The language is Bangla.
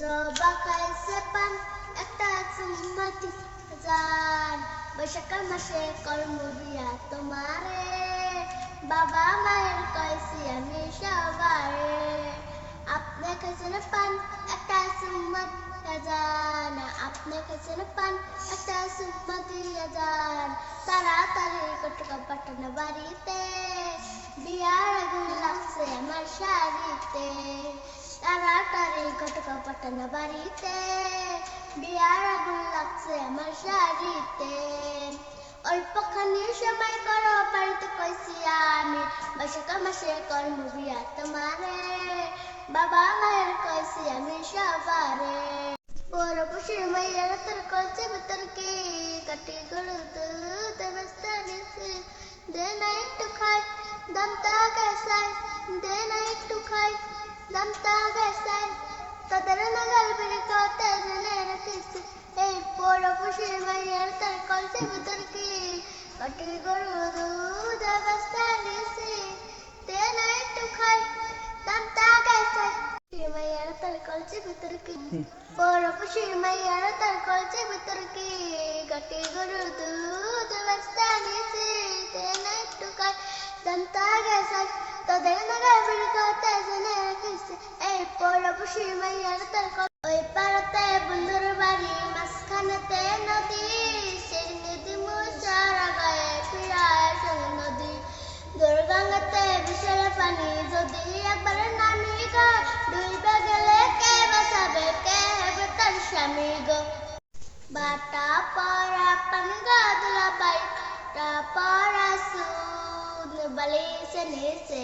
জবা খাইছে পান একটা চুম্মাতি জান বৈশাখ মাসে কর্ম বিয়া তোমারে। বাবা মায়ের কইছি আমি সবারে। আপনি খাইছেন পান, একটা চুম্মাত যান আপনি খাইছেন পান, একটা চুম্মাতি যান তাড়াতাড়ি কটকা পাঠানো বাড়িতে। বিয়ার আগুন লাগছে আমার শাড়িতে। তাড়াতাড়ি পাঠানো বাড়িতে বিয়ার আগুন লাগছে আমার শাড়িতে। অল্পখানি সময় করো, বাড়িতে আমি কইছি আমি সবারে। বড় বসে মাইয়ার তোর কলছে ভিতর কি? কাটি দে না দামটা গেছাই দে না খাই দামটা গেছাই গড়ু দুধ দেবস্তা নিছে দে না একটু খাই দামটা গেছাই মাইয়ার তোর কলছে ভিতর কি বড় খুশির মাইয়ার তার কলছে ভিতর কি গাটি গরু দুধ বস্তা নিয়েছে তেন একটু কাজ বাটা পরা পাঙ্গা দুলা বাই টা পরা সুন বালি সে নিচে